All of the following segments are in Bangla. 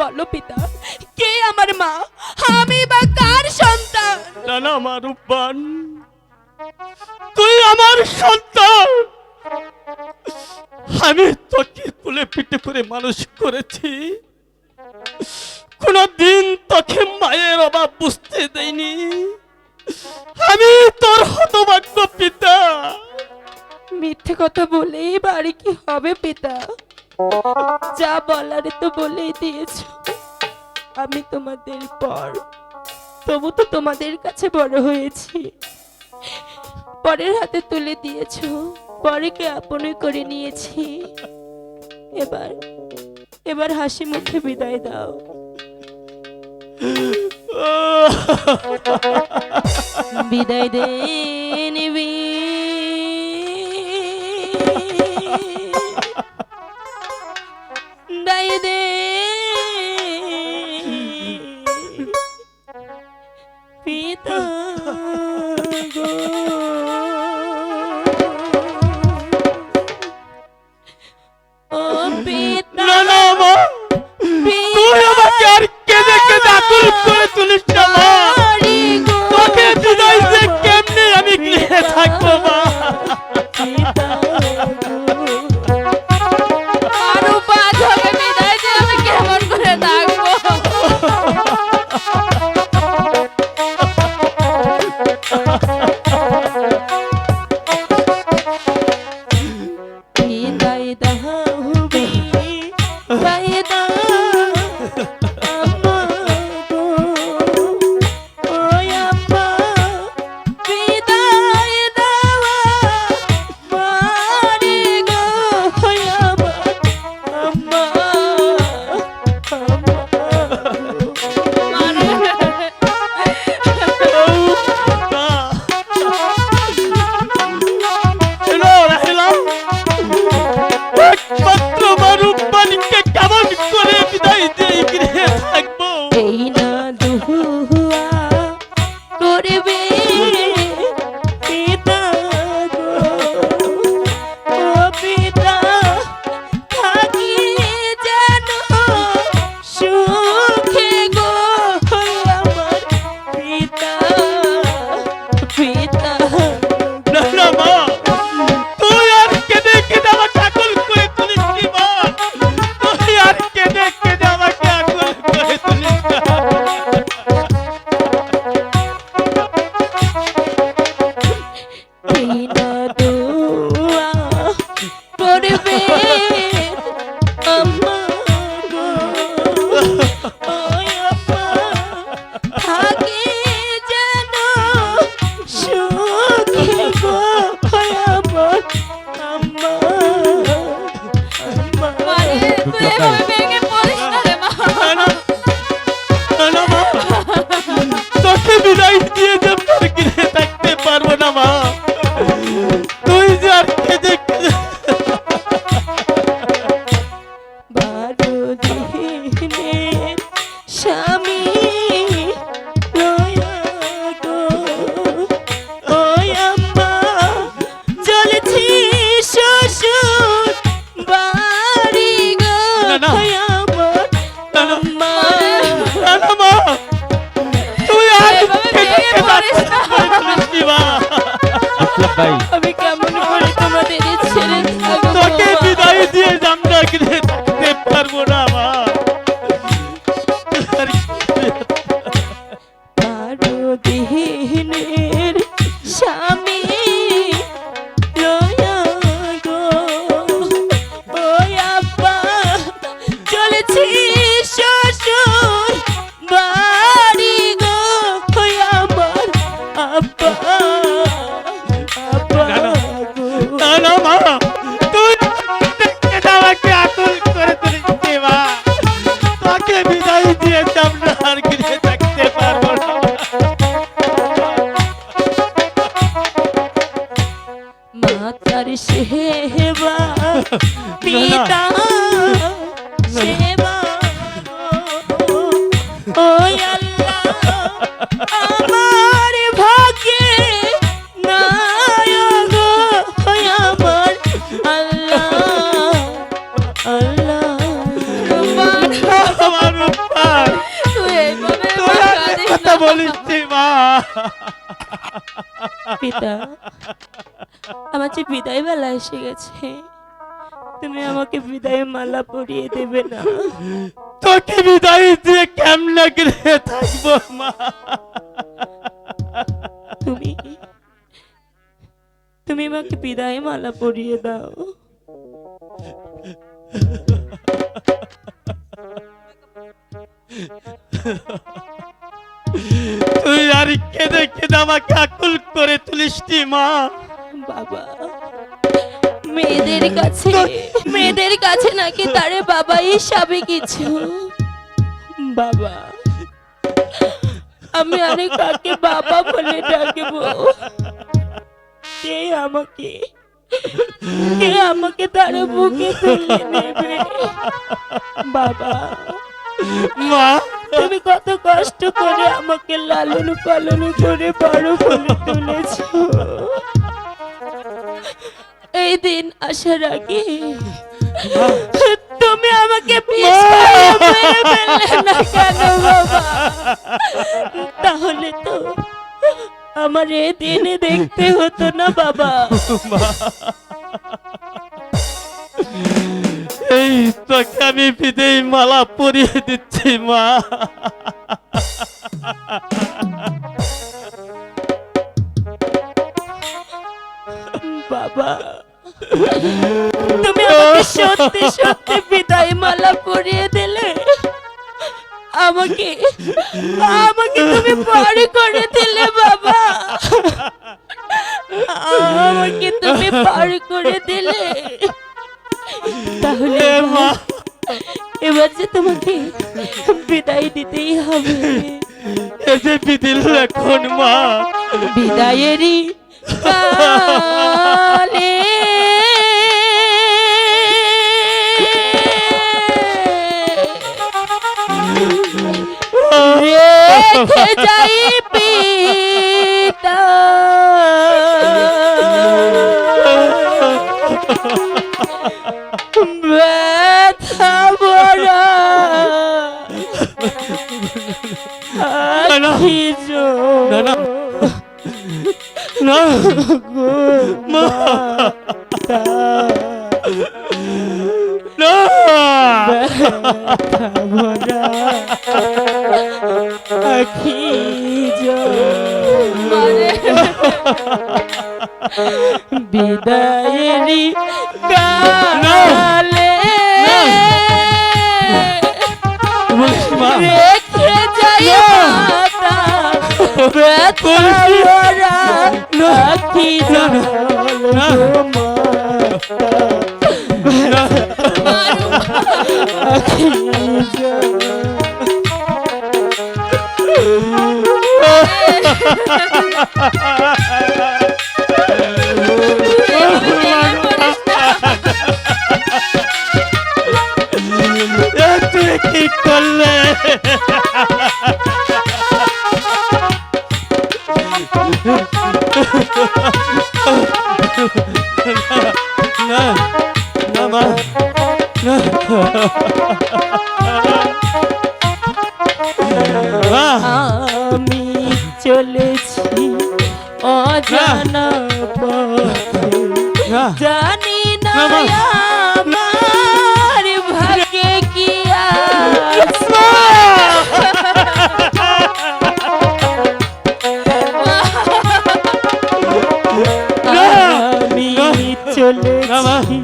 বলো পিতা কে আমার মা? আমি বা কার সন্তান? না আমার রূপবান তুই আমার সন্তান। আমি তোকে তুলে পিঠে করে মানুষ করেছি। কোনদিন তোকে মায়ের অভাব বুঝতে দেয়নি আমি তোর হতভাগ্য পিতা। মিথ্যে কথা বলেই বাড়ি কি হবে পিতা? যা বলার তো বলেই দিয়েছ। আমি তোমাদের পর তবু তো তোমাদের কাছে বড় হয়েছি। পরের হাতে তুলে দিয়েছ পরেকে আপনে করে নিয়েছি। এবার এবার হাসি মুখে বিদায় দাও। বিদায় দে। বিপ্লব ভাই তোকে বিদায় দিয়ে জামদার মাতার সেবা পিতা সেবা। ও আল্লাহ আমার ভাগ্যে নাই গো আমার আল্লাহ আল্লাহ। আমার আমার কথা বলিস মা। পিতা। যে বিদায় বেলা এসে গেছে তুমি আমাকে বিদায় মালা পরিয়ে দেবে না। তোকে বিদায় দিয়ে কেমনে গৃহে থাকব মা। তুমি তুমি আমাকে বিদায় মালা পরিয়ে দাও। তুই আর কেঁদে কেঁদে আমাকে আকুল করে তুলিস মা। বাবা। মেয়েদের কাছে মেয়েদের কাছে নাকি তারে বাবা হিসাবে কিছু? বাবা আমি আরে কাকে বাবা বলে ডাকবো। কে আমাকে কে আমাকে তার বুকে তুলে নেবে? বাবা মা। তুমি কত কষ্ট করে আমাকে লালন পালন করে বড় করে তুলেছো। এই দিন আসার আগে তুমি আমাকে না কেন বাবা? তাহলে তো আমার এ দিনে দেখতে হতো না বাবা। এই তোকে আমি বিদেই মালা পরিয়ে দিচ্ছি মা! বাবা। তুমি আমাকে সত্যি সত্যি বিদায় মালা পরিয়ে দিলে। আমাকে আমাকে তুমি পরে করে দিলে বাবা। আমাকে তুমি পার করে দিলে। তাহলে মা। এবার যে তোমাকে বিদায় দিতেই হবে। এ যে বিদিল এখন মা। বিদায়েরই রেখে যাই ভরা আখি বলিস মা রেখে যাই মাতা ভরা আখি না, তুই কি করলে? জানি না। আমার ভাগ্যে কি আমি চলেছি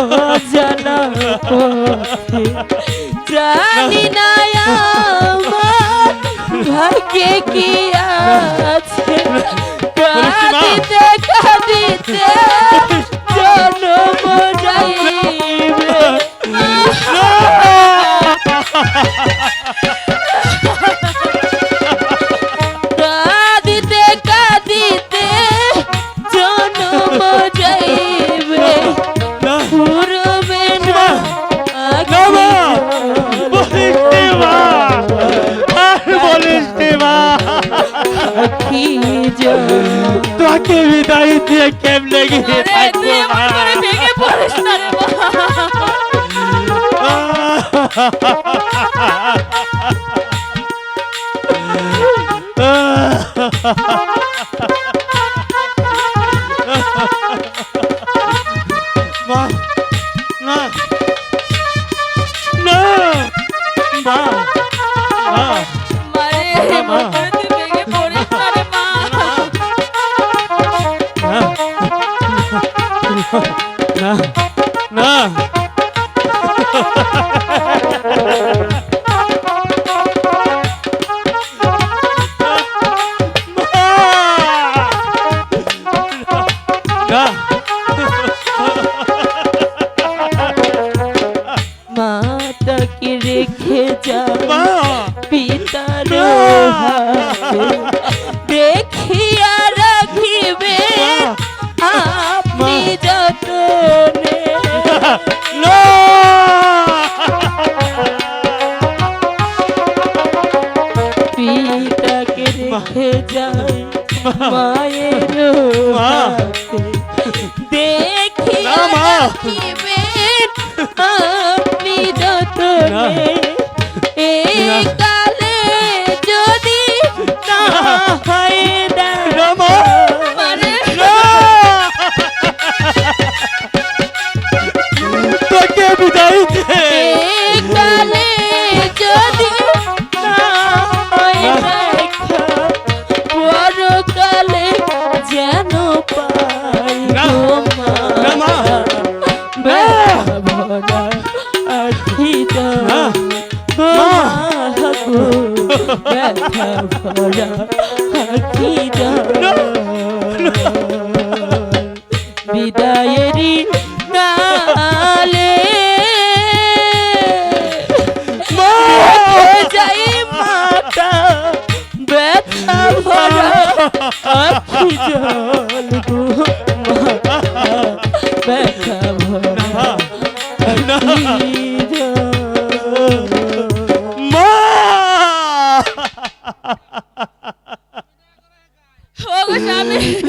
অজানা জানি না আমার ভাগ্যে কি আছে। কাঁদিতে কাঁদিতে ঘিরে থাকব ভেঙে পড়িস না রে মা দেখিয়া রাখিবে আপনি যতনে। পিতাকে রেখে যায় মায়ের দেখিয়া রাখিবে আপনি যতনে। এই